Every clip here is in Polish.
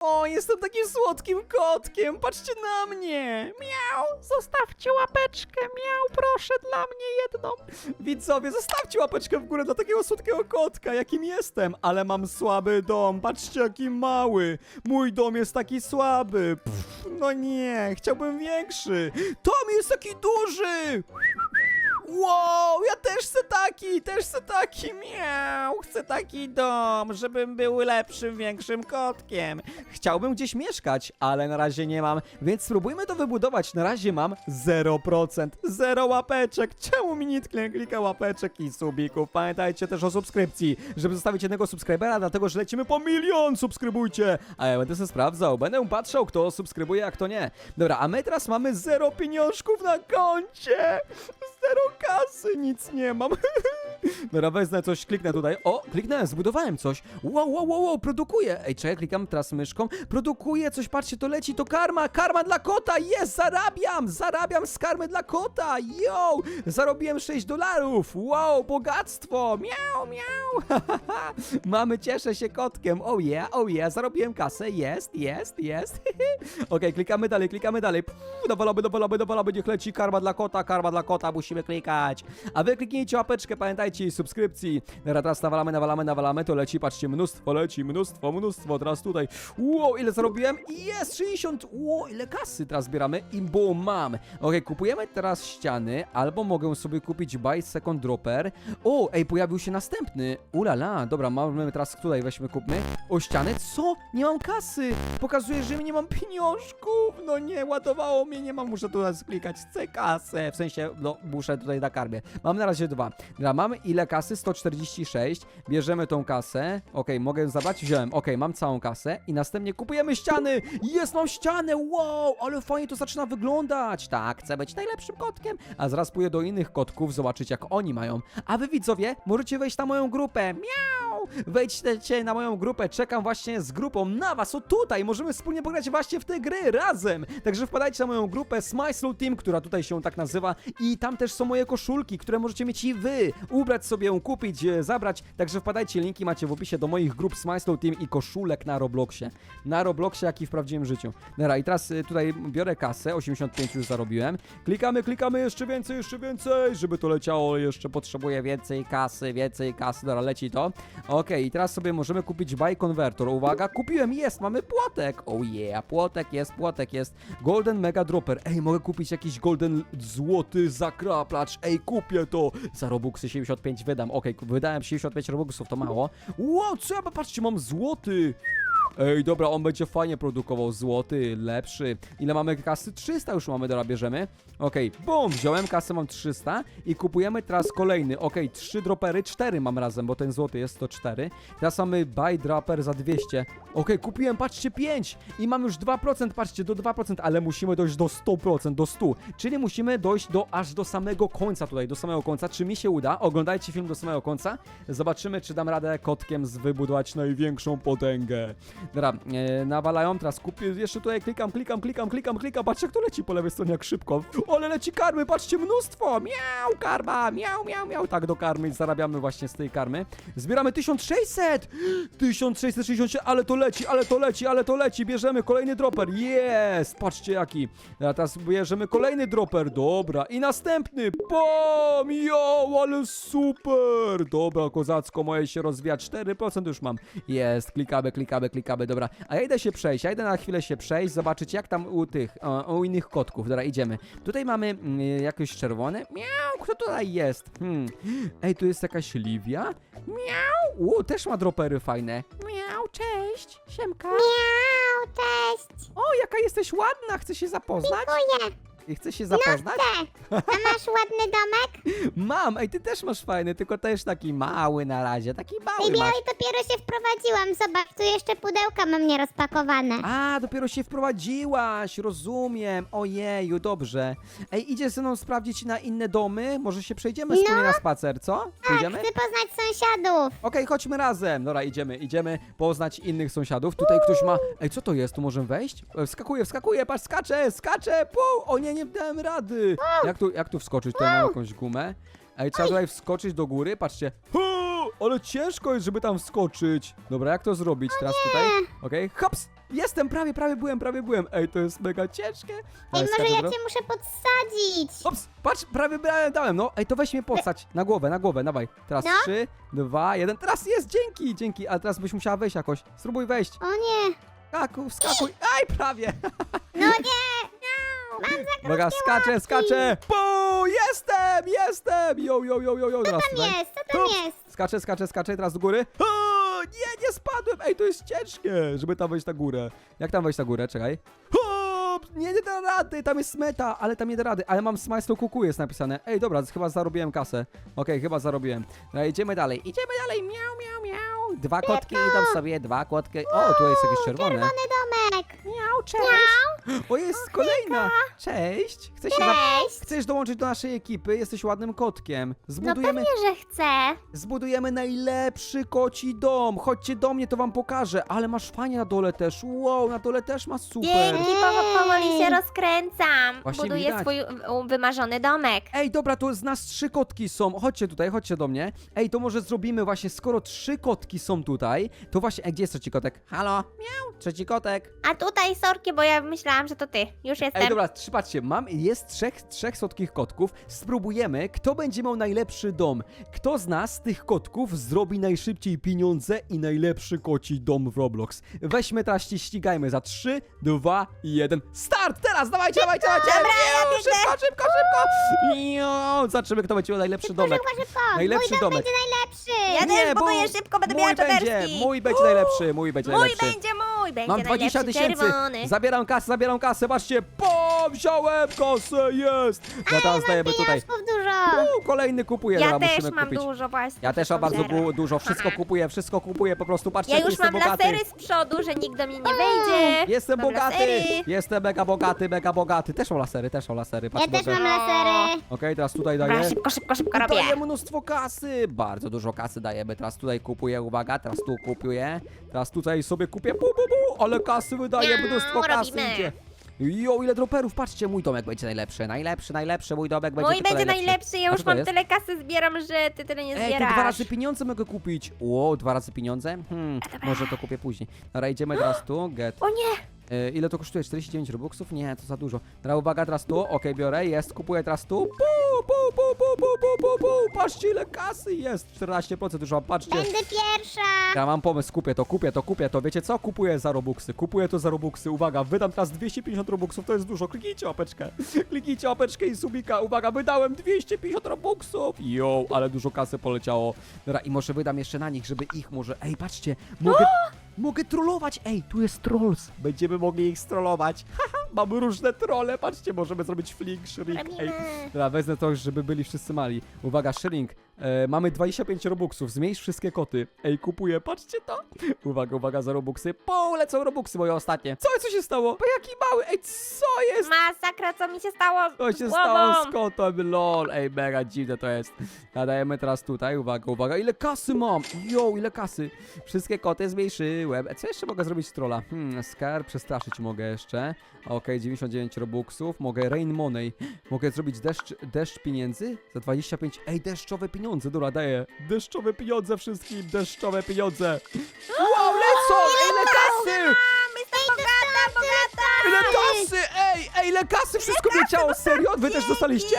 O, jestem takim słodkim kotkiem, patrzcie na mnie! Miau! Zostawcie łapeczkę, miau, proszę, dla mnie jedną. Widzowie, zostawcie łapeczkę w górę dla takiego słodkiego kotka, jakim jestem, ale mam słaby dom, patrzcie jaki mały. Mój dom jest taki słaby. Pff, no nie, chciałbym większy. Tom jest taki duży! Wow, ja też chcę taki, też chcę taki, miau, chcę taki dom, żebym był lepszym, większym kotkiem. Chciałbym gdzieś mieszkać, ale na razie nie mam, więc spróbujmy to wybudować. Na razie mam 0%, 0 łapeczek. Czemu mi nie klika łapeczek i subików? Pamiętajcie też o subskrypcji, żeby zostawić jednego subskrybera, dlatego że lecimy po milion, subskrybujcie. A ja będę sobie sprawdzał, będę patrzał, kto subskrybuje, a kto nie. Dobra, a my teraz mamy 0 pieniążków na koncie. Zero kasy, nic nie mam. Dobra, wezmę coś, kliknę tutaj. O, kliknąłem, zbudowałem coś. Wow, wow, wow, wow, produkuję. Ej, czekaj, klikam teraz myszką. Produkuję coś, patrzcie, to leci, to karma, karma dla kota, jest, zarabiam, zarabiam z karmy dla kota, yo, zarobiłem 6 dolarów, wow, bogactwo, miau, miau, mamy, cieszę się kotkiem, oh yeah, oh yeah, zarobiłem kasę, jest, jest, jest, okej, klikamy dalej, klikamy dalej, Pff, dowalamy, dowalamy, dowalamy, niech leci, karma dla kota, karma dla kota, musimy klikać, a wy kliknijcie łapeczkę, pamiętajcie, subskrypcji, teraz nawalamy, nawalamy, nawalamy, to leci, patrzcie, mnóstwo leci, mnóstwo, mnóstwo, teraz tutaj, wow, ile zarobiłem, jest 60, wow, ile kasy teraz zbieramy? I boom, mam, okej, kupujemy teraz ściany, albo mogę sobie kupić buy second dropper, o, ej, pojawił się następny, ulala, dobra, mamy teraz tutaj, weźmy, kupmy, o, ściany, co, nie mam kasy, pokazuje, że nie mam pieniążków, no nie, ładowało mnie, nie mam, muszę tutaj sklikać, chcę kasę, w sensie, no, muszę tutaj na karmie, mam na razie dwa, dobra, mamy ile kasy, 146, bierzemy tą kasę, okej, mogę zabrać, wziąłem, okej, mam całą kasę. I następnie kupujemy ściany, jest, mam ścianę, wow, ale fajnie to zaczyna wyglądać, tak, chcę być najlepszym kotkiem, a zaraz pójdę do innych kotków, zobaczyć jak oni mają, a wy widzowie, możecie wejść na moją grupę, miau, wejdźcie na moją grupę, czekam właśnie z grupą na was, o tutaj, możemy wspólnie pograć właśnie w te gry razem, także wpadajcie na moją grupę Smyslow Team, która tutaj się tak nazywa. I tam też są moje koszulki, które możecie mieć i wy, ubrać sobie, kupić, e, zabrać, także wpadajcie, linki macie w opisie do moich grup Smyslow Team i koszulek na Robloxie, na Robloxie, jak i w prawdziwym życiu. Dobra, i teraz e, tutaj biorę kasę, 85 już zarobiłem, klikamy, klikamy, jeszcze więcej, jeszcze więcej, żeby to leciało, jeszcze potrzebuję więcej kasy, więcej kasy, dobra, leci to. Okej, i teraz sobie możemy kupić buy converter, uwaga, kupiłem, jest, mamy płotek, oh yeah, płotek jest, płotek jest, golden mega dropper, ej, mogę kupić jakiś golden złoty zakraplacz, ej, kupię to, za robuxy 75 wydam, okej, wydałem 75 robuxów, to mało, wow, co ja, patrzcie, mam złoty, Ej, dobra, on będzie fajnie produkował złoty, lepszy. Ile mamy kasy? 300 już mamy, dobra, bierzemy. Okej, bum, wziąłem kasę, mam 300 i kupujemy teraz kolejny. Okej, trzy dropery, 4 mam razem, bo ten złoty jest to 4. Teraz mamy buy dropper za 200. Okej, kupiłem, patrzcie, 5 i mam już 2%, patrzcie, do 2%, ale musimy dojść do 100%, do 100. Czyli musimy dojść do aż do samego końca tutaj, do samego końca. Czy mi się uda? Oglądajcie film do samego końca. Zobaczymy, czy dam radę kotkiem zwybudować największą potęgę. Dobra, e, nawalają, teraz kupię, jeszcze tutaj klikam, klikam, klikam, klikam, klikam, patrzcie jak to leci po lewej stronie, jak szybko. Ale leci karmy, patrzcie, mnóstwo, miau, karma, miau, miau, miau, tak do karmy zarabiamy właśnie z tej karmy. Zbieramy 1600! 1660, ale to leci, ale to leci, ale to leci, bierzemy kolejny dropper, jest, patrzcie jaki. A teraz bierzemy kolejny dropper, dobra, i następny, bom, jo, ale super, dobra, kozacko, moje się rozwija, 4% już mam, jest, klikamy, klikamy, klikamy, dobra, a ja idę się przejść, ja idę na chwilę się przejść, zobaczyć jak tam u tych, o, u innych kotków, dobra, idziemy. Tutaj mamy mm, jakieś czerwone, miau, kto tutaj jest? Hmm, ej, tu jest jakaś Livia, miau, u, też ma dropery fajne, miau, cześć, siemka, Miau, cześć! o, jaka jesteś ładna, chcę się zapoznać, Dziękuję! I chcę się zapoznać? Te! A masz ładny domek? Mam, ej, ty też masz fajny, tylko też taki mały na razie, taki mały masz. białej dopiero się wprowadziłam. Zobacz, tu jeszcze pudełka mam nierozpakowane. A, dopiero się wprowadziłaś, rozumiem. Ojeju, dobrze. Ej, idziesz ze mną sprawdzić na inne domy? Może się przejdziemy No. wspólnie na spacer, co? Tak, Pójdziemy? chcę poznać sąsiadów. Okej, chodźmy razem. Dobra, idziemy, idziemy poznać innych sąsiadów. Tutaj ktoś ma... Ej, co to jest? Tu możemy wejść? E, Wskakuję, wskakuję, patrz, skaczę, skaczę, pół! O nie, nie dałem rady. Jak tu, jak tu wskoczyć? Tutaj mam jakąś gumę. Ej, trzeba tutaj wskoczyć do góry, patrzcie. Hu, ale ciężko jest, żeby tam wskoczyć. Dobra, jak to zrobić teraz tutaj? Okej, hops! Jestem, prawie, prawie byłem, prawie byłem. Ej, to jest mega ciężkie. Ej, Ale może skaczę ja teraz. cię muszę podsadzić. Ops, patrz, prawie brałem, dałem, no. Ej, to weź mnie postać. Na głowę, na głowę, dawaj. Teraz No. trzy, dwa, jeden. Teraz jest, dzięki, dzięki. Ale teraz byś musiała wejść jakoś. Spróbuj wejść. O nie, Skakuj, skakuj. Aj, prawie. no nie. Mam za Uwaga, skaczę, skaczę. Pu, jestem, jestem. Jo, jo, jo, jo, jo. Teraz tam tutaj. jest, co tam jest? Skaczę, skaczę, skaczę, teraz do góry. O, nie, nie spadłem. Ej, to jest ciężkie, żeby tam wejść na górę. Jak tam wejść na górę? Czekaj. Hop! Nie, nie da rady, tam jest smeta, ale tam nie da rady. Ale mam smajslo kuku jest napisane. Ej, dobra, chyba zarobiłem kasę. Okej, chyba zarobiłem. No, idziemy dalej. Idziemy dalej. Miau, miau, miau. Dwa kotki idą sobie, dwa kotki. O, tu jest jakieś czerwone. Czerwony domek. Miau, cześć. O, jest kolejna. Cześć. Chcesz, się za... Chcesz dołączyć do naszej ekipy? Jesteś ładnym kotkiem. No Zbudujemy... pewnie, że chcę. Zbudujemy najlepszy koci dom. Chodźcie do mnie, to wam pokażę. Ale masz fajnie na dole też. Wow, na dole też masz super. Dzięki, po, powoli się rozkręcam. Właśnie Buduję widać. swój u, wymarzony domek. Ej, dobra, to z nas trzy kotki są. Chodźcie tutaj, chodźcie do mnie. Ej, to może zrobimy właśnie, skoro trzy kotki są tutaj, to właśnie, ej, gdzie jest trzeci kotek? Halo? Miau, trzeci kotek. A tutaj sorki, bo ja myślałam, że to ty. Już jestem. Ej, dobra, trzy- patrzcie, mam, jest trzech, trzech słodkich kotków. Spróbujemy, kto będzie miał najlepszy dom. Kto z nas, z tych kotków, zrobi najszybciej pieniądze i najlepszy koci dom w Roblox. Weźmy teraz się ścigajmy za 3, 2, 1. Start! Teraz, dawajcie, dawajcie, dawajcie! Dobra, ja biegnę. szybko, szybko, szybko! Miau, Zobaczymy, kto będzie miał najlepszy domek. Szybko, szybko. Najlepszy Mój dom domek. będzie najlepszy. Ja też Nie, bo buduję szybko, będę mój miała będzie, czaderski. mój będzie najlepszy, mój będzie Mój najlepszy. będzie mój, będzie Mam 20 najlepszy tysięcy. czerwony. Zabieram kasę, zabieram kasę. Patrzcie, po, wziąłem kasę, jest. No teraz dajemy tutaj. Pieniążków dużo. Kolejny kupuję, Ja dobra, też musimy mam kupić. dużo właśnie. Ja też mam bardzo bu- dużo, wszystko kupuję, wszystko kupuję, po prostu patrzcie, Ja jaki już jestem mam bogaty. lasery z przodu, że nikt do mnie nie wejdzie. Jestem mam bogaty, Lasery. jestem mega bogaty, mega bogaty. Też mam lasery, też mam lasery, patrz Ja też dobrze. mam lasery. Okej, teraz tutaj Dobra, daję. szybko, szybko, szybko robię. Daję mnóstwo kasy, bardzo dużo kasy dajemy. Teraz tutaj kupuję, uwaga, teraz tu kupuję. Teraz tutaj sobie kupię, bu, bu, bu, ale kasy wydaję, Miau, mnóstwo kasy robimy. idzie. Jo, ile droperów, patrzcie, mój domek będzie najlepszy, najlepszy, najlepszy, mój domek będzie Mój tylko będzie najlepszy. ja A już to mam jest? tyle kasy zbieram, że ty tyle nie Ej, to zbierasz. dwa razy pieniądze mogę kupić. Ło, dwa razy pieniądze? Hmm, może to kupię później. Dobra, idziemy teraz tu, get. O nie! E, ile to kosztuje? 49 robuxów? Nie, to za dużo. Dobra, uwaga, teraz tu, okej, biorę, jest, kupuję teraz tu. Pu, pu, pu, pu, pu, pu, pu, pu. Patrzcie, ile kasy jest. 14% już mam, patrzcie. Będę pierwsza. Ja mam pomysł, kupię to, kupię to, kupię to. Wiecie co? Kupuję za robuxy, kupuję to za robuxy. Uwaga, wydam teraz 250 robuxów, to jest dużo. Kliknijcie łapeczkę. Kliknijcie łapeczkę i subika. Uwaga, wydałem 250 robuxów. Jo, ale dużo kasy poleciało. Dobra, i może wydam jeszcze na nich, żeby ich może... Ej, patrzcie, mogę... Mogę trollować! Ej, tu jest trolls! Będziemy mogli ich strollować. Haha, mamy różne trolle, patrzcie, możemy zrobić fling, shrink. Ej, Robimy. Dobra, wezmę to, żeby byli wszyscy mali. Uwaga, Shrink. E, mamy 25 robuxów, zmniejsz wszystkie koty. Ej, kupuję, patrzcie to. Uwaga, uwaga za robuxy. Po, lecą robuxy moje ostatnie. Co, co się stało? Bo jaki mały, ej, co jest? Masakra, co mi się stało z Co się głową? stało z kotem? Lol, ej, mega dziwne to jest. Nadajemy teraz tutaj, uwaga, uwaga. Ile kasy mam? Jo, ile kasy? Wszystkie koty zmniejszyłem. E, Co jeszcze mogę zrobić z trolla? Hmm, skarb, przestraszyć mogę jeszcze. Okej, 99 robuxów. Mogę rain money. Mogę zrobić deszcz, deszcz pieniędzy za 25. Ej, deszczowe pieniądze, dobra, daję. Deszczowe pieniądze wszystkim, deszczowe pieniądze. Wow, lecą! Ile kasy! Bogata, bogata! Ile kasy! Ej, ej, ile kasy! Wszystko leciało, serio? Wy też dostaliście?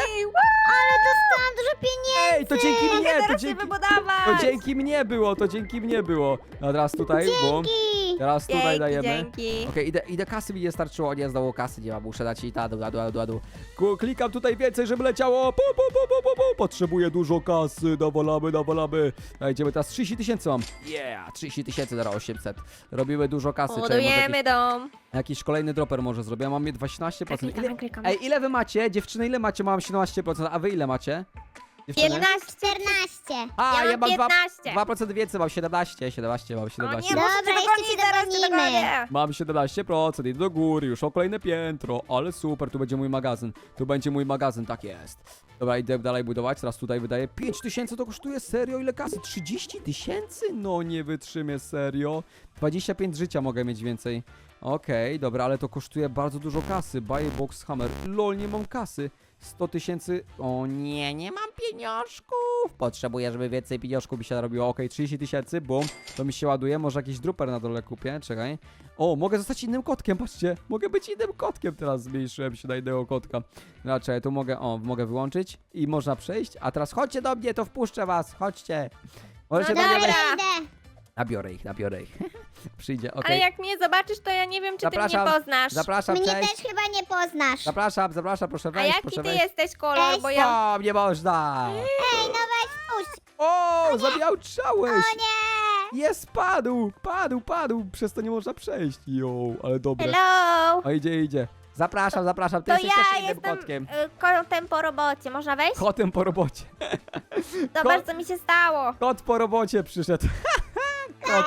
Ale dostałam dużo pieniędzy. Ej, to dzięki mnie, to teraz się dzięki... wybudować! To dzięki mnie było, to dzięki mnie było. No teraz tutaj, bum. Dzięki. Teraz tutaj Dzięki, dajemy. dzięki. Okej, idę, idę kasy mi nie starczyło, nie zdało kasy, nie ma, muszę dać i ta, dół, dół. Ku- Klikam tutaj więcej, żeby leciało. Pu, pu, pu, pu, pu, pu. Potrzebuję dużo kasy, dawalamy, dawalamy. Dajcie teraz 30 tysięcy mam. Yeah, 30 tysięcy, teraz 800. Robimy dużo kasy. Czekaj, może Budujemy dom. jakiś kolejny dropper może zrobię, ja mam je 12%. Klikamy, Ile, klikamy. ej, ile wy macie? Dziewczyny, ile macie? Mam 17%, a wy ile macie? Dziewczyny? 15. 14. A, Ja mam 15. 2%, 2% więcej, mam 17, 17, mam O 17. nie, Dobra, muszę cię jeszcze dogonić, cię zaraz cię dogonimy. dogonię. Mam 17%, idę do góry, już o kolejne piętro, ale super, tu będzie mój magazyn, tu będzie mój magazyn, tak jest. Dobra, idę dalej budować, teraz tutaj wydaję 5 tysięcy, to kosztuje serio, ile kasy? 30 tysięcy? No nie wytrzymię, serio. 25 życia mogę mieć więcej. Okej, dobra, ale to kosztuje bardzo dużo kasy, buy box hammer, lol, nie mam kasy. 100 tysięcy. O nie, nie mam pieniążków. Potrzebuję, żeby więcej pieniążków mi się narobiło. Okej, 30 tysięcy, bum. To mi się ładuje. Może jakiś druper na dole kupię. Czekaj. O, mogę zostać innym kotkiem, patrzcie. Mogę być innym kotkiem teraz. Zmniejszyłem się na innego kotka. Raczej tu mogę, o, mogę wyłączyć i można przejść. A teraz chodźcie do mnie, to wpuszczę was. Chodźcie. Możecie No do mnie dobra. wejść. Idę. Nabiorę ich, nabiorę ich. Przyjdzie, okej. Ale jak mnie zobaczysz, to ja nie wiem, czy Zapraszam. ty mnie poznasz. Zapraszam, Mnie cześć. też chyba nie poznasz. Zapraszam, zapraszam, proszę A wejść, jaki proszę ty wejść. jesteś kolor, Cześć. bo ja... O, nie można! Ej, no weź puść. O, zabiałczałeś! O nie. Jest, padł, padł, padł, przez to nie można przejść. Jo, ale dobre. Hello! O, idzie, idzie. Zapraszam, zapraszam, ty To jesteś też ja innym jestem kotkiem. y, kotem po robocie. Można wejść? Kotem po robocie. Zobacz, co mi się stało. Kot po robocie przyszedł. Kot,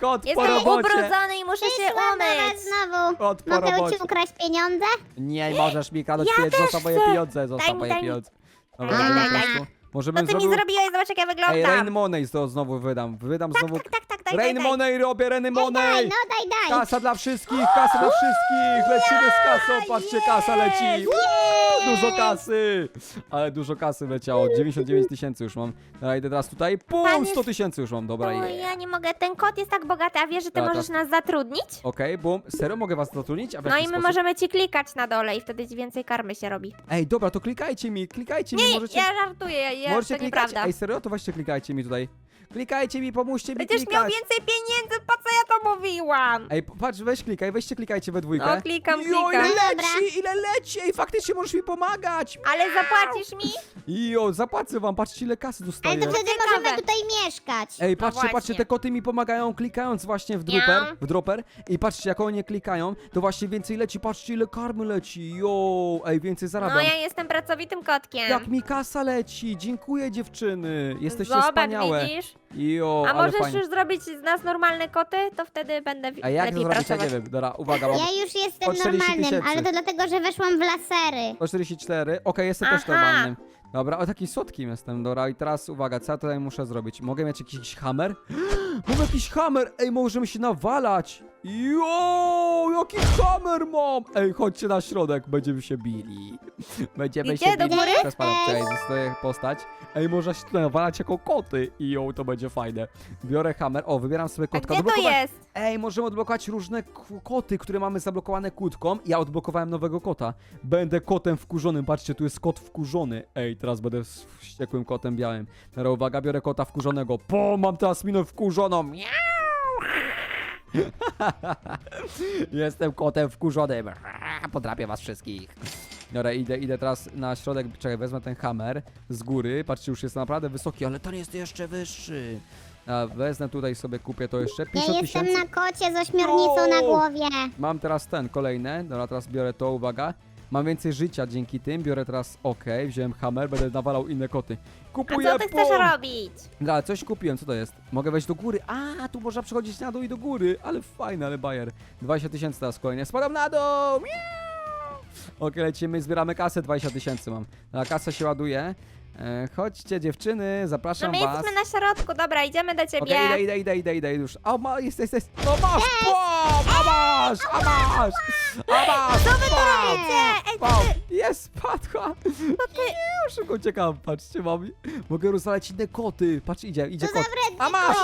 kot po Jestem robocie. ubrudzony i muszę się Przyszłam do was umyć. znowu. Kot po Mogę robocie. ci ukraść pieniądze? Nie możesz mi kradać Ja pieniędzy, też zostaw moje chcę. pieniądze, zostaw Daj mi, moje daj mi. pieniądze. Dobra, daj, daj, daj. Może Co bym ty mi zrobił... zrobiłeś? Zobacz, jak ja Ej, wyglądam. Rain Money to znowu wydam. Wydam znowu... Tak, tak, daj, daj, Rain daj. Money robię, Rain Ej, daj, Money! no daj, daj. Kasa dla wszystkich, kasa dla wszystkich! Lecimy z kasą, patrzcie, kasa leci! Uuu, Dużo kasy! Ale dużo kasy leciało, 99 tysięcy już mam. Dobra, idę teraz tutaj, pum, Pan 100 tysięcy już mam, dobra, O, je. ja nie mogę, ten kot jest tak bogaty, a wiesz, że ty Dobra, możesz nas zatrudnić? Okej, bum, serio mogę was zatrudnić? A w No jaki i my sposób? możemy ci klikać na dole i wtedy ci więcej karmy się robi. Ej, dobra, to klikajcie mi, klikajcie mi, Nie, możecie... ja żartuję, ja, możecie to klikać. nieprawda. Ej, serio, to właśnie klikajcie mi tutaj. Klikajcie mi, pomóżcie mi Będziesz klikać. miał więcej pieniędzy, po co ja to mówiłam? Ej, patrz, weź klikaj, weźcie klikajcie we dwójkę. No, klikam, Jo, klikam. ile Dobra. leci, ile leci! Ej, faktycznie możesz mi pomagać! Ale zapłacisz mi? Jo, zapłacę wam, patrzcie ile kasy dostaję. Ej, to wtedy Ciekawe. możemy tutaj mieszkać. Ej, patrzcie, właśnie. patrzcie, te koty mi pomagają klikając właśnie w dropper, w dropper i patrzcie, jak oni klikają, to właśnie więcej leci, patrzcie ile karmy leci, jo, ej, więcej zarabiam. No ja jestem pracowitym kotkiem. Jak mi kasa leci, dziękuję dziewczyny, jesteście Zobacz, wspaniałe. widzisz? Jo, A ale możesz fajnie. już zrobić z nas normalne koty? To wtedy będę wi- A jak to lepiej zrobić, ja pracować. nie wiem, dobra, uwaga, mam Ja już jestem Po 40 normalnym, tysięcy. ale to dlatego, że weszłam w lasery. 144, okej, jestem też Aha. normalnym. Dobra, o taki słodkim jestem, dobra, i teraz uwaga, co ja tutaj muszę zrobić? Mogę mieć jakiś hammer? Mam jakiś hammer! Ej, możemy się nawalać! Jo, jaki hammer mam! Ej, chodźcie na środek, będziemy się bili. Będziemy Gdzie? się Do bili. góry? Teraz pana, czekaj, zostaje postać. Ej, można się tutaj nawalać jako koty. I jo, to będzie fajne. Biorę hammer, o, wybieram sobie A kotka. gdzie to Odblokowa- jest? Ej, możemy odblokować różne k- koty, które mamy zablokowane kłódką. Ja odblokowałem nowego kota. Będę kotem wkurzonym. Patrzcie, tu jest kot wkurzony. Ej, teraz będę s- wściekłym kotem białym. Teraz uwaga, biorę kota wkurzonego. Po, mam teraz minę wkurzoną. Miau! Jestem kotem wkurzonym. Podrapię was wszystkich. Dobra, idę, idę teraz na środek. Czekaj, wezmę ten hammer z góry. Patrzcie, już jest naprawdę wysoki, ale ten jest jeszcze wyższy. A wezmę tutaj sobie, kupię to jeszcze. Ja 50 jestem tysięcy. na kocie z ośmiornicą na O! głowie. Mam teraz ten, kolejny. Dobra, teraz biorę to, uwaga. Mam więcej życia dzięki tym. Biorę teraz, okej, wziąłem hammer, będę nawalał inne koty. A Kupuję, co ty chcesz robić? Dobra, coś kupiłem, co to jest? Mogę wejść do góry. A, tu można przechodzić na dół i do góry. Ale fajne, ale bajer. 20 tysięcy teraz kolejnie. Spadam na dół! Miau! Okej, lecimy, zbieramy kasę, 20 tysięcy mam. Na kasę się ładuje. E, chodźcie dziewczyny, No zapraszam my was. jesteśmy na środku, dobra, idziemy do ciebie. Okej, idę, idę, idę, idę, idę już. O, ma, jest, jest, jest. O, masz, pom, a masz, a masz, a masz, Co wy robicie? Ej, ty- Jest, spadła. Ja szybko uciekam, patrzcie, mam. Mogę rozwalać inne koty. Patrz, idzie, idzie To kot. A masz,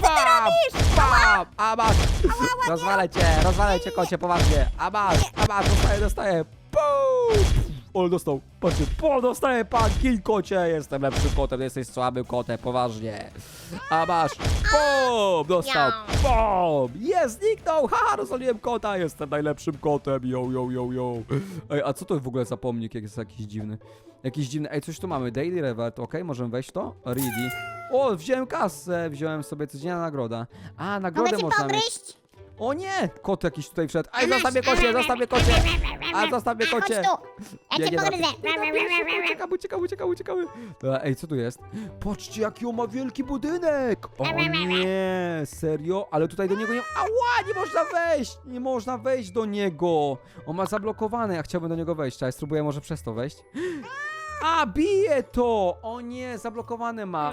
pam, pam, a masz. Rozwalę cię, rozwalę cię, kocie, poważnie. A masz, a masz, dostaję, dostaję. Pum. O, dostał. Patrzcie, po, dostaję pan, kij kocie. Jestem lepszym kotem, jesteś słabym kotem, poważnie. A masz, pum, dostał. Pum, jest, zniknął. Haha, rozwaliłem kota, jestem najlepszym kotem. Yo, yo, yo, yo. Ej, a co to w ogóle za pomnik, jak jest jakiś dziwny? Jakiś dziwny, ej, coś tu mamy, Daily Revert, okej, możemy wejść to? Ready. O, wziąłem kasę, wziąłem sobie codzienna nagroda. A, nagrodę Mogę ci można mieć. pogryźć? O nie! Kot jakiś tutaj wszedł. Ej, zostaw mnie kocie, zostaw mnie kocie! A, zostaw mnie A, chodź kocie! tu. Ja cię pogryzę. Uciekamy, uciekamy, uciekamy, uciekamy. Dobra, ej, co tu jest? Patrzcie, jaki on ma wielki budynek! O nie, serio? Ale tutaj do niego nie... Ała, nie można wejść! Nie można wejść do niego! On ma zablokowane, ja chciałbym do niego wejść. Czekaj, spróbuję może przez to wejść. A, bije to! O nie, zablokowane ma.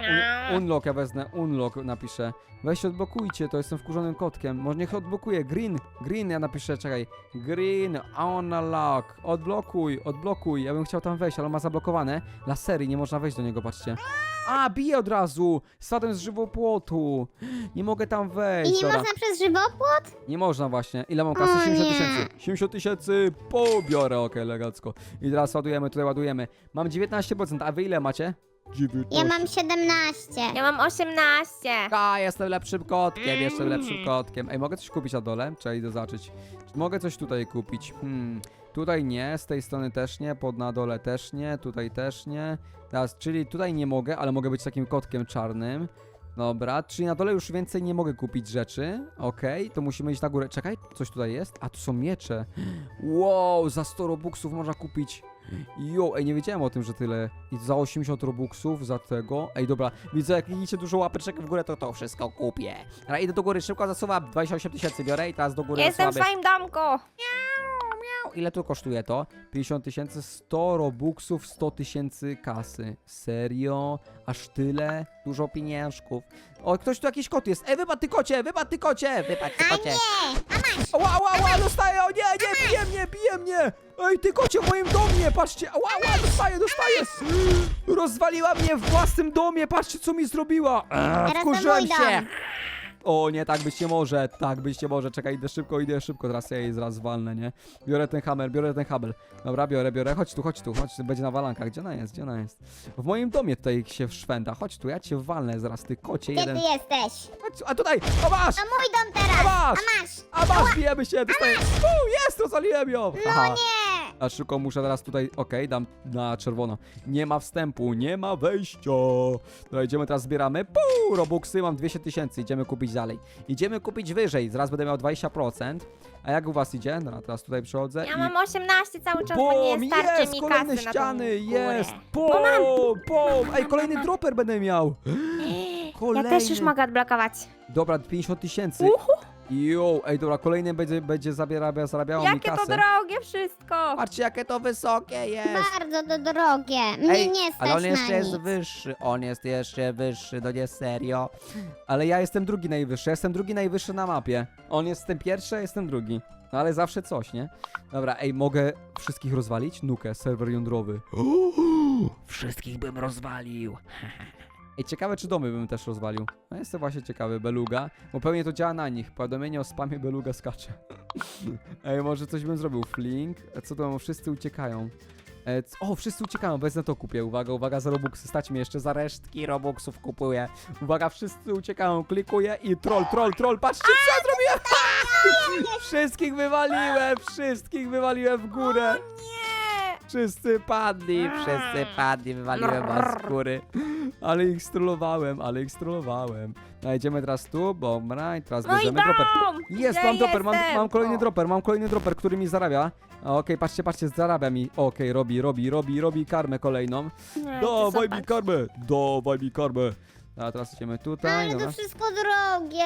Un unlock, ja wezmę, unlock napiszę. Weź odblokujcie, to jestem wkurzonym kotkiem. Może niech odblokuje. Green, green, ja napiszę, czekaj. Green, unlock. Odblokuj, odblokuj. Ja bym chciał tam wejść, ale ma zablokowane. Lasery, nie można wejść do niego, patrzcie. A, bije od razu! Spadłem z żywopłotu. Nie mogę tam I wejść. nie Dobra. można przez żywopłot? Nie można właśnie. Ile mam kasy? O 70 nie. tysięcy. 70 tysięcy pobiorę, okej, elegancko. I teraz ładujemy, tutaj ładujemy. Mam 19%, a wy ile macie? 19. Ja mam 17. Ja mam 18. A, jestem lepszym kotkiem, jestem lepszym kotkiem. Ej, mogę coś kupić na dole? Trzeba idę zobaczyć. Czy Mogę coś tutaj kupić? Hmm, tutaj nie, z tej strony też nie, pod na dole też nie, tutaj też nie. Teraz, czyli tutaj nie mogę, ale mogę być takim kotkiem czarnym. Dobra, czyli na dole już więcej nie mogę kupić rzeczy. Okej, to musimy iść na górę. Czekaj, coś tutaj jest? A, tu są miecze. Wow, za 100 robuxów można kupić. Jo, ej, nie wiedziałem o tym, że tyle. I za 80 robuxów, za tego. Ej, dobra, widzę, jak widzicie dużo łapeczek w górę, to to wszystko kupię. Dobra, idę do góry, szybko zasuwam. 28 tysięcy biorę i teraz do góry Jestem w zasuwamy. swoim domku. Ile tu kosztuje to? 50 tysięcy, 100 robuxów, 100 tysięcy kasy. Serio? Aż tyle? Dużo pieniążków. O, ktoś tu jakiś kot jest. Ej, wypadł ty kocie, wypadł ty kocie, wypadł ty A kocie. nie! Ła, ła, ła, dostaję, o nie, nie, bije mnie, bije mnie! Ej, ty kocie w moim domie, patrzcie, ła, ła, dostaję, dostaję! Rozwaliła mnie w własnym domie, patrzcie, co mi zrobiła! Eee, wkurzyłem to się! O nie, tak być nie może, tak być nie może, czekaj, idę szybko, idę szybko, teraz ja jej zaraz walnę, nie? Biorę ten hammer, biorę ten habel. Dobra, biorę, biorę, chodź tu, chodź tu, chodź, będzie nawalanka, gdzie ona jest, gdzie ona jest? W moim domie tutaj się szwenda, chodź tu, ja cię walnę zaraz, ty kocie Gdzie jeden. ty jesteś? Chodź tu, a tutaj, o masz! To mój dom A teraz! masz! A masz! A masz, bijemy się, dostaję. Uuu, jest, rozwaliłem ją! No Haha. nie! A szybko muszę teraz tutaj, okej, dam na czerwono. Nie ma wstępu, nie ma wejścia. Dobra, idziemy teraz, zbieramy. Puu, robuxy, mam 200 tysięcy, idziemy kupić dalej. Idziemy kupić wyżej, zaraz będę miał 20%. A jak u was idzie? Dobra, teraz tutaj przychodzę Ja i... mam 18 cały czas, bo Bum, nie starczy jest, mi kolejne kasy ściany, na tą górę. jest, Bo mam. bum, bum. Ej, kolejny dropper będę miał. Ja też już mogę odblokować. Dobra, 50 tysięcy. Uhu, Jo, ej, dobra, kolejny będzie, będzie zabierał, zarabiało mi jakie kasę. to drogie wszystko. Patrzcie, jakie to wysokie jest. Bardzo to drogie. Mnie nie stać ale on na jeszcze jest nic. wyższy, on jest jeszcze wyższy, no nie serio. Ale ja jestem drugi najwyższy, ja jestem drugi najwyższy na mapie. On jest ten pierwszy, a jestem drugi. No ale zawsze coś, nie? Dobra, ej, mogę wszystkich rozwalić? Nukę, serwer jądrowy. Wszystkich bym rozwalił. Ej, ciekawe czy domy bym też rozwalił. No jestem właśnie ciekawy, Beluga, bo pewnie to działa na nich. Powiadomienie o spamie Beluga skacze. Ej, może coś bym zrobił. Flink, a co to? Wszyscy uciekają. E, o, wszyscy uciekają, wezmę to kupię. Uwaga, uwaga, za Robuxy. Stać mi jeszcze za resztki Robuxów kupuję. Uwaga, wszyscy uciekają, klikuję i troll, troll, troll. Patrzcie, co ja zrobiłem! wszystkich wywaliłem, wszystkich wywaliłem w górę. Nie. Wszyscy padli, wszyscy padli, wywaliłem was z góry. Ale ich strollowałem, ale ich strollowałem. No, idziemy teraz tu, dobra, i teraz No i bierzemy dropper. dom. Jest, Gdzie mam dropper, mam, jestem? mam kolejny O. dropper, mam kolejny dropper, który mi zarabia. Okej, patrzcie, patrzcie, zarabia mi. Okej, robi, robi, robi, robi karmę kolejną. Nie, to Dawaj mi zobacz. karmę, dawaj mi karmę. A teraz idziemy tutaj, Ale dobra. to wszystko drogie.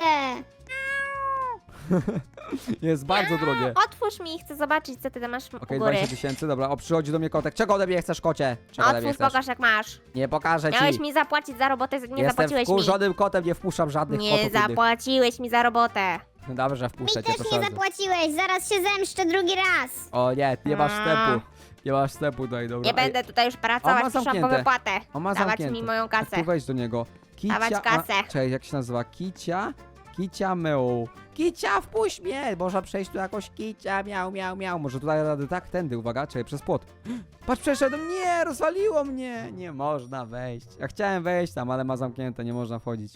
Jest bardzo drogie. Otwórz mi, chcę zobaczyć, co ty tam masz Okej, u góry. 20 tysięcy, dobra, o przychodzi do mnie kotek. Czego ode mnie chcesz, kocie? Czego ode mnie Otwórz, chcesz? pokaż jak masz. Nie pokażę ci. Miałeś mi zapłacić za robotę, nie Jestem zapłaciłeś mi. wkurzonym kotem, nie wpuszczam żadnych Nie kotów innych. zapłaciłeś mi za robotę. No dobrze, Mi wpuszczę cię, też proszę nie bardzo. zapłaciłeś, zaraz się zemszczę drugi raz. O nie, nie masz wstępu. Nie masz wstępu tutaj, dobra. Nie Ej, będę tutaj już On pracować, ma przyszłam po zamknięte. wypłatę. On ma Dawać zamknięte. mi moją A kasę. tu wejdź do niego. Kicia, Dawać kasę. A, czekaj, jak się nazywa? Kicia? Kicia meł. Kicia, wpuść mnie! Można przejść tu jakoś kicia, miał, miał, miał. Może tutaj rady tak, tędy, uwaga, czekaj, przez płot. Patrz, przeszedłem, nie, rozwaliło mnie. Nie można wejść. Ja chciałem wejść tam, ale ma zamknięte, nie można wchodzić.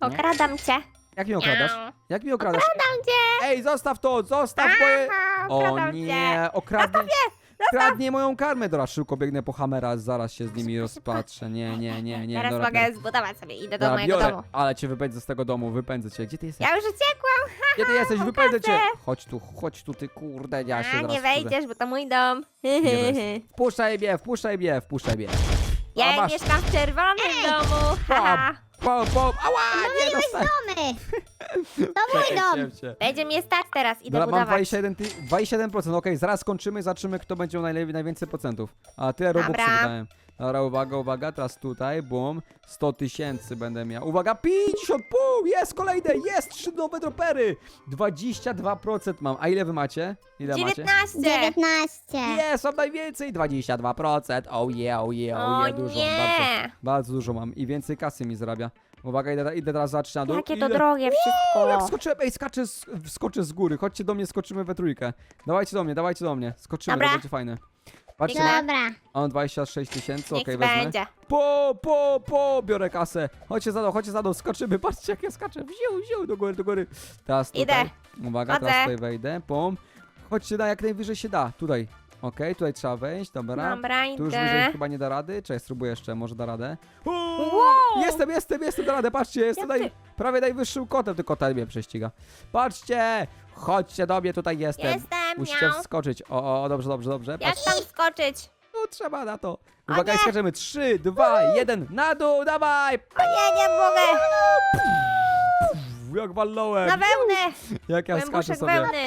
Okradam cię. Jak mnie okradasz? Miau. Jak mnie okradasz? Okradam cię. Ej, zostaw to, zostaw moje... Aha, O okradam nie, cię. okradnie... Kradnie moją karmę, dobra, szybko biegnę po hamera, zaraz się z nimi rozpatrzę, nie, nie, nie, nie, Teraz dobra, mogę zbudować sobie, idę do Dobra, mojego biorę, domu. ale cię wypędzę z tego domu, wypędzę cię. Gdzie ty jesteś? Ja już uciekłam. Gdzie ty jesteś? mam Wypędzę cię! kasę. Chodź tu, chodź tu, ty kurde, ja się A, zaraz nie wkurzę. wejdziesz, bo to mój dom. wejdę. Wpuszczaj mnie, wpuszczaj mnie, wpuszczaj mnie. A, Ja masz. mieszkam w czerwonym domu. Haha. Pom, pom, ała, nie Pomyliłeś dostałem. domy. To mój dom. Będzie mnie stać teraz, idę Dobra, mam budować. 27, ty- 27%, okej, zaraz skończymy, zobaczymy kto będzie miał najlepiej, najwięcej procentów. A tyle robuxów Dobra. wydałem. Dobra, uwaga, uwaga, teraz tutaj, bum, 100 tysięcy będę miał. Uwaga, 50, pół, jest kolejne, jest, trzy nowe dropery. 22% mam, a ile wy macie? Ile macie? 19! 19. Jest, mam najwięcej, 22%, oh yeah, oh yeah, oh O yeah, dużo, bardzo, nie! bardzo dużo mam i więcej kasy mi zarabia. Uwaga, idę, idę teraz zobaczyć na dół. Jakie to Ile- drogie wszystko. jak skoczyłem, ej, skaczę z, skoczę z góry, chodźcie do mnie, skoczymy we trójkę. Dawajcie do mnie, dawajcie do mnie, skoczymy, Dobra. to będzie fajne. Patrzcie. Dobra. mam 26 tysięcy, Niech okej, wezmę. będzie. Po, po, po, biorę kasę. Chodźcie za mną, chodźcie za mną, skoczymy, patrzcie jak ja skaczę, wziął, wziął, do góry, do góry. Teraz tutaj, Idę. uwaga, Chodzę. teraz tutaj wejdę, pom. Chodźcie da jak najwyżej się da, tutaj. Okej, tutaj trzeba wejść, dobra. Dobra, Tu już wyżej idę. chyba nie da rady. Cześć, spróbuję jeszcze, może da radę. O, Wow! Jestem, jestem, jestem, da radę, patrzcie, jestem Jak naj, prawie najwyższym kotem, tylko ten mnie prześciga. Patrzcie, chodźcie do mnie, tutaj jestem. Jestem, Musicie miał. wskoczyć. O, o, dobrze, dobrze, dobrze. Jak Patrzcie, tam skoczyć? no, trzeba na to. Uwaga, i nie. skaczemy. Trzy, dwa, jeden, na dół, dawaj! O nie, nie mogę! Jak walnąłem. Na wełnę! Jak ja skaczę sobie. wełny.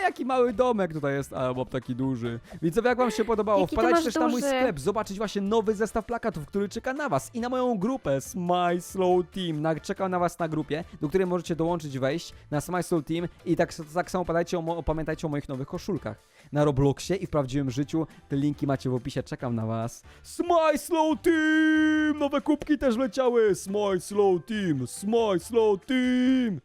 A, jaki mały domek tutaj jest, a mam taki duży. Widzowie, jak wam się podobało, Jaki ty wpadajcie masz też na mój duży. sklep, zobaczyć właśnie nowy zestaw plakatów, który czeka na was i na moją grupę Smile Slow Team. Na, czekam na was na grupie, do której możecie dołączyć, wejść na Smile Slow Team i tak, tak samo pamiętajcie o, mo- pamiętajcie o moich nowych koszulkach. Na Robloxie i w prawdziwym życiu, te linki macie w opisie, czekam na was. Smile Slow Team! Nowe kubki też leciały! Smile Slow Team! Smile Slow Team!